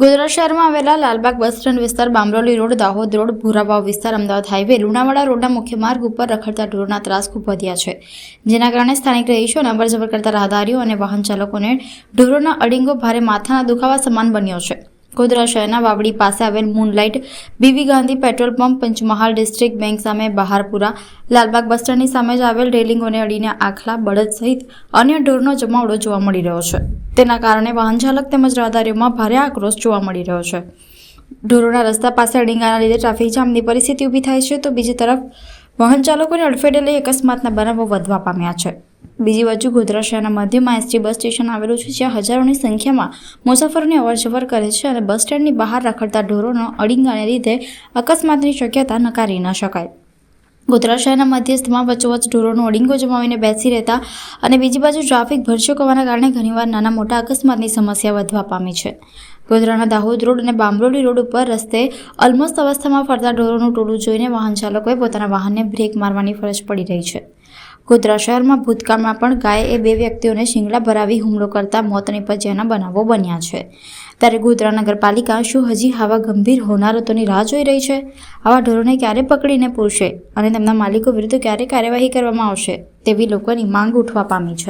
ગોધરા શહેરમાં આવેલા Lalbaug bus stand વિસ્તાર બામરોલી રોડ, દાહોદ રોડ, ભૂરાભાવ વિસ્તાર, અમદાવાદ હાઈવે, લુણાવાડા રોડના મુખ્ય માર્ગ ઉપર રખડતા ઢોરના ત્રાસ ખૂબ વધ્યા છે. જેના કારણે સ્થાનિક રહીશો અવરજવર કરતા રાહદારીઓ અને વાહન ચાલકોને ઢોરોના અડીંગો ભારે માથાના દુખાવા સમાન બન્યો છે. ગોધરા શહેરના વાવડી પાસે આવેલ moonlight BV Gandhi petrol pump, Panchmahal district bank સામે બહારપુરા લાલબાગ બસ સ્ટેન્ડની સામે જ આવેલ રેલિંગોને અડીને આખલા બળદ સહિત અન્ય ઢોરનો જમાવડો જોવા મળી રહ્યો છે. તેના કારણે વાહન ચાલક તેમજ રાહદારીઓમાં ભારે આક્રોશ જોવા મળી રહ્યો છે. ઢોરોના રસ્તા પાસે અડીંગાના લીધે ટ્રાફિક જામની પરિસ્થિતિ ઊભી થાય છે તો બીજી તરફ વાહન ચાલકોને અડફેટે લઈ અકસ્માતના બનાવો વધવા પામ્યા છે. બીજી બાજુ ગોધરા શહેરના મધ્યમાં એસટી બસ સ્ટેશન આવેલું છે, જ્યાં હજારોની સંખ્યામાં મુસાફરોની અવરજવર કરે છે અને બસ સ્ટેન્ડની બહાર રખડતા ઢોરોનો અડીંગાને લીધે અકસ્માતની શક્યતા નકારી ન શકાય. ગોધરા શહેરના મધ્યસ્થમાં વચ્ચોવચ્ચ ઢોરોનો અડીંગો જમાવીને બેસી રહેતા અને બીજી બાજુ ટ્રાફિક ભરચક હોવાના કારણે ઘણીવાર નાના મોટા અકસ્માતની સમસ્યા વધવા પામી છે. ગોધરાના દાહોદ રોડ અને બામરોલી રોડ ઉપર રસ્તે અલમસ્ત અવસ્થામાં ફરતા ઢોરોનું ટોળું જોઈને વાહન ચાલકોએ પોતાના વાહનને બ્રેક મારવાની ફરજ પડી રહી છે. ગોધરા શહેરમાં ભૂતકાળમાં પણ ગાયે બે વ્યક્તિઓને શિંગડા ભરાવી હુમલો કરતા મોત નિપજ્યાના બનાવો બન્યા છે. ત્યારે ગોધરા નગરપાલિકા શું હજી આવા ગંભીર હોનારતોની રાહ જોઈ રહી છે? આવા ઢોરોને ક્યારે પકડીને પૂરશે? અને તેમના માલિકો વિરુદ્ધ ક્યારે કાર્યવાહી કરવામાં આવશે? તેવી લોકોની માંગ ઉઠવા પામી છે.